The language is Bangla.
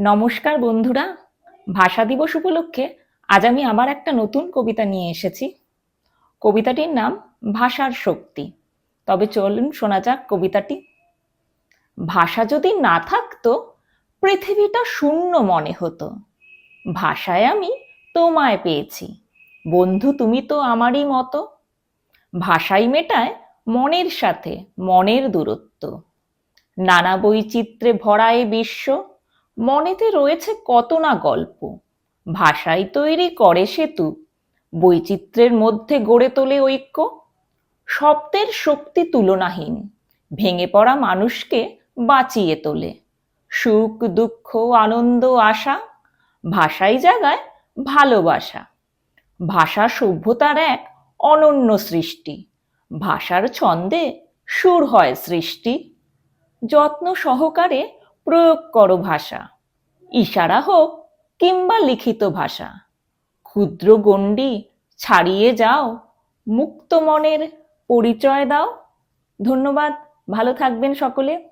নমস্কার বন্ধুরা, ভাষা দিবস উপলক্ষে আজ আমি আবার একটা নতুন কবিতা নিয়ে এসেছি। কবিতাটির নাম ভাষার শক্তি। তবে চলুন শোনা যাক কবিতাটি। ভাষা যদি না থাকতো, পৃথিবীটা শূন্য মনে হতো। ভাষায় আমি তোমায় পেয়েছি। বন্ধু, তুমি তো আমারই মতো। ভাষাই মেটায় মনের সাথে, মনের দূরত্ব। নানা বৈচিত্র্যে ভরা এ বিশ্ব। মনেতে রয়েছে কত না গল্প। ভাষাই তৈরি করে সেতু। বৈচিত্র্যের মধ্যে গড়ে তোলে ঐক্য। শব্দের শক্তি তুলনাহীন। ভেঙে পড়া মানুষকে বাঁচিয়ে তোলে। সুখ, দুঃখ, আনন্দ, আশা ভাষাই জাগায় ভালোবাসা। ভাষা সভ্যতার এক অনন্য সৃষ্টি। ভাষার ছন্দে সুর হয় সৃষ্টি। যত্ন সহকারে প্রয়োগ করো ভাষা, ইশারা হোক কিংবা লিখিত ভাষা। ক্ষুদ্র গণ্ডি ছাড়িয়ে যাও, মুক্ত মনের পরিচয় দাও। ধন্যবাদ, ভালো থাকবেন সকলে।